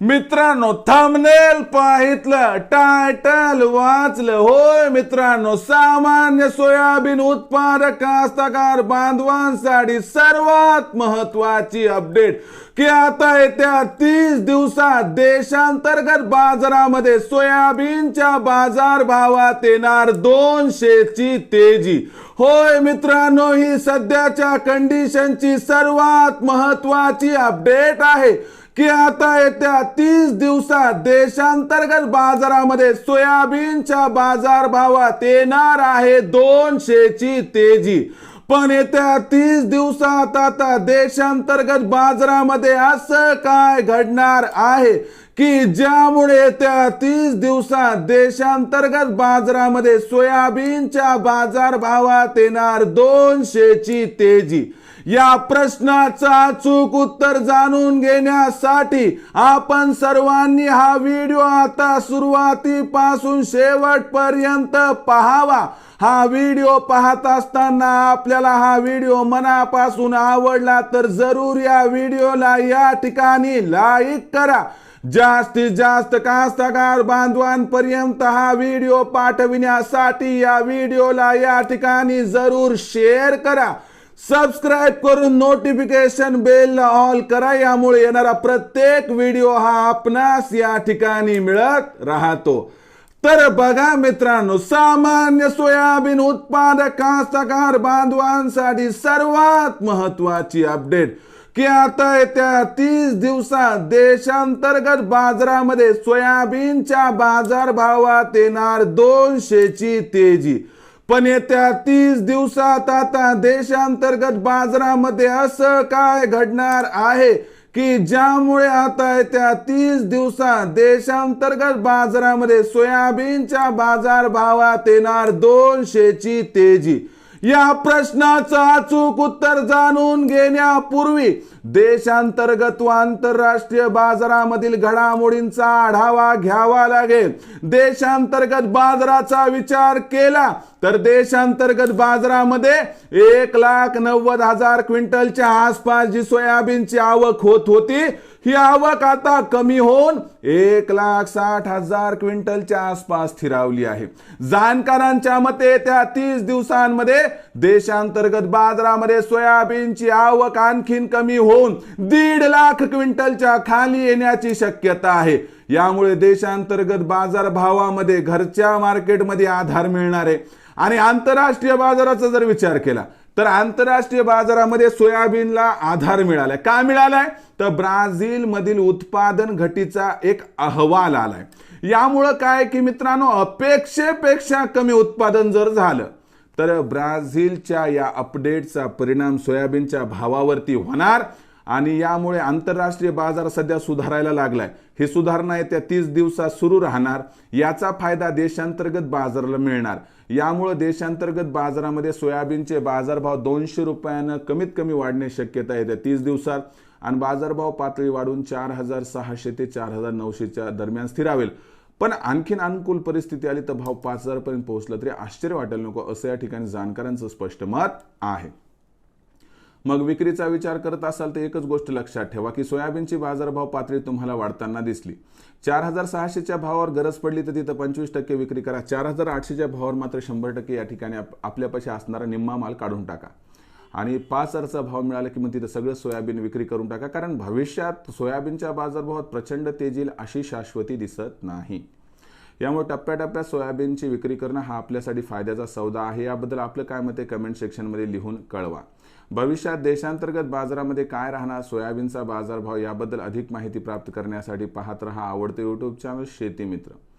मित्रांनो थांबनेल पाहितलं टायटल वाचलं. होय मित्रांनो सामान्य सोयाबीन उत्पादक कास्तकार बांधवांसाठी सर्वात महत्वाची अपडेट की आता येत्या तीस दिवसात देशांतर्गत बाजारामध्ये सोयाबीनच्या बाजार भावात येणार दोनशेची तेजी. होय मित्रांनो ही सध्याच्या कंडिशनची सर्वात महत्वाची अपडेट आहे. की आता येत्या तीस दिवसात देशांतर्गत बाजारामध्ये सोयाबीनच्या बाजार भावात येणार आहे दोनशेची तेजी. पण येत्या तीस दिवसात आता देशांतर्गत बाजारामध्ये असं काय घडणार आहे? की ज्यामुळे त्या तीस दिवसात देशांतर्गत बाजारामध्ये सोयाबीनच्या बाजार भावात येणार दोनशेची तेजी? या प्रश्नाचा अचूक उत्तर जाणून घेण्यासाठी आपण सर्वांनी हा व्हिडिओ आता सुरुवातीपासून शेवटपर्यंत पाहावा. हा व्हिडिओ पाहत असताना आपल्याला हा व्हिडिओ मनापासून आवडला तर जरूर या व्हिडिओला या ठिकाणी लाईक करा. जास्तीत जास्त कास्तकार बांधवांपर्यंत हा व्हिडिओ पाठविण्यासाठी या व्हिडिओला या ठिकाणी जरूर शेअर करा. सबस्क्राईब करून नोटिफिकेशन बेल ऑल करा. यामुळे येणारा प्रत्येक व्हिडिओ हा आपणास या ठिकाणी मिळत राहतो. तर बघा मित्रांनो सामान्य सोयाबीन उत्पादक कास्तकार बांधवांसाठी सर्वात महत्वाची अपडेट की आता येत्या तीस दिवसात देशांतर्गत बाजारामध्ये सोयाबीनच्या बाजार भावात येणार दोनशेची तेजी. पण येत्या तीस दिवसात आता देशांतर्गत बाजारामध्ये असं काय घडणार आहे? की ज्यामुळे आता येत्या तीस दिवसात देशांतर्गत बाजारामध्ये सोयाबीनच्या बाजार भावात येणार दोनशेची तेजी? या प्रश्नाचं अचूक उत्तर जाणून घेण्यापूर्वी देशांतर्गत व आंतरराष्ट्रीय बाजारामधील घडामोडींचा आढावा घ्यावा लागेल. देशांतर्गत बाजाराचा विचार केला तर देशांतर्गत बाजारामध्ये एक लाख नव्वद हजार क्विंटलच्या आसपास जी सोयाबीनची आवक होत होती ही आवक आता कमी होऊन एक लाख साठ हजार क्विंटलच्या आसपास स्थिरावली आहे. जाणकारांच्या मते त्या तीस दिवसांमध्ये देशांतर्गत बाजारामध्ये सोयाबीनची आवक आणखीन कमी होऊन दीड लाख क्विंटलच्या खाली येण्याची शक्यता आहे. यामुळे देशांतर्गत बाजार भावामध्ये घरच्या मार्केटमध्ये आधार मिळणार आहे. आणि आंतरराष्ट्रीय बाजाराचा जर विचार केला तर आंतरराष्ट्रीय बाजारामध्ये सोयाबीनला आधार मिळालाय. का मिळालाय? तर ब्राझील मधील उत्पादन घटीचा एक अहवाल आलाय. यामुळं काय की मित्रांनो अपेक्षेपेक्षा कमी उत्पादन जर झालं तर ब्राझीलच्या या अपडेटचा परिणाम सोयाबीनच्या भावावरती होणार आणि यामुळे आंतरराष्ट्रीय बाजार सध्या सुधारायला लागलाय. ही सुधारणा येत्या तीस दिवसात सुरू राहणार. याचा फायदा देशांतर्गत बाजाराला मिळणार. यामुळे देशांतर्गत बाजारामध्ये सोयाबीनचे बाजारभाव दोनशे रुपयानं कमीत कमी वाढण्याची शक्यता येत्या तीस दिवसात. आणि बाजारभाव पातळी वाढून चार हजार सहाशे ते चार हजार नऊशेच्या दरम्यान स्थिरावेल पण आणखीन अनुकूल परिस्थिती आली तर भाव पाच हजारपर्यंत पोहोचला तरी आश्चर्य वाटायला नको असं या ठिकाणी जाणकारांचं स्पष्ट मत आहे. मग विक्रीचा विचार करत असाल तर एकच गोष्ट लक्षात ठेवा की सोयाबीनची बाजारभाव पातळी तुम्हाला वाढताना दिसली. चार हजार सहाशेच्या भावावर गरज पडली तर तिथं पंचवीस टक्के विक्री करा. चार हजार आठशेच्या भावावर मात्र शंभर टक्के या ठिकाणी आपल्यापाशी असणारा निम्मा माल काढून टाका. आणि पाच हजारचा भाव मिळाला की मग तिथं सगळं सोयाबीन विक्री करून टाका. कारण भविष्यात सोयाबीनच्या बाजारभावात प्रचंड तेजील अशी शाश्वती दिसत नाही. यामुळे टप्प्याटप्प्यात सोयाबीनची विक्री करणं हा आपल्यासाठी फायद्याचा सौदा आहे. याबद्दल आपलं काय मत आहे कमेंट सेक्शनमध्ये लिहून कळवा. भविष्यात देशांतर्गत बाजारामध्ये काय राहणार सोयाबीनचा बाजारभाव याबद्दल अधिक माहिती प्राप्त करण्यासाठी पाहत रहा आवडते यूट्यूब चॅनल शेती मित्र.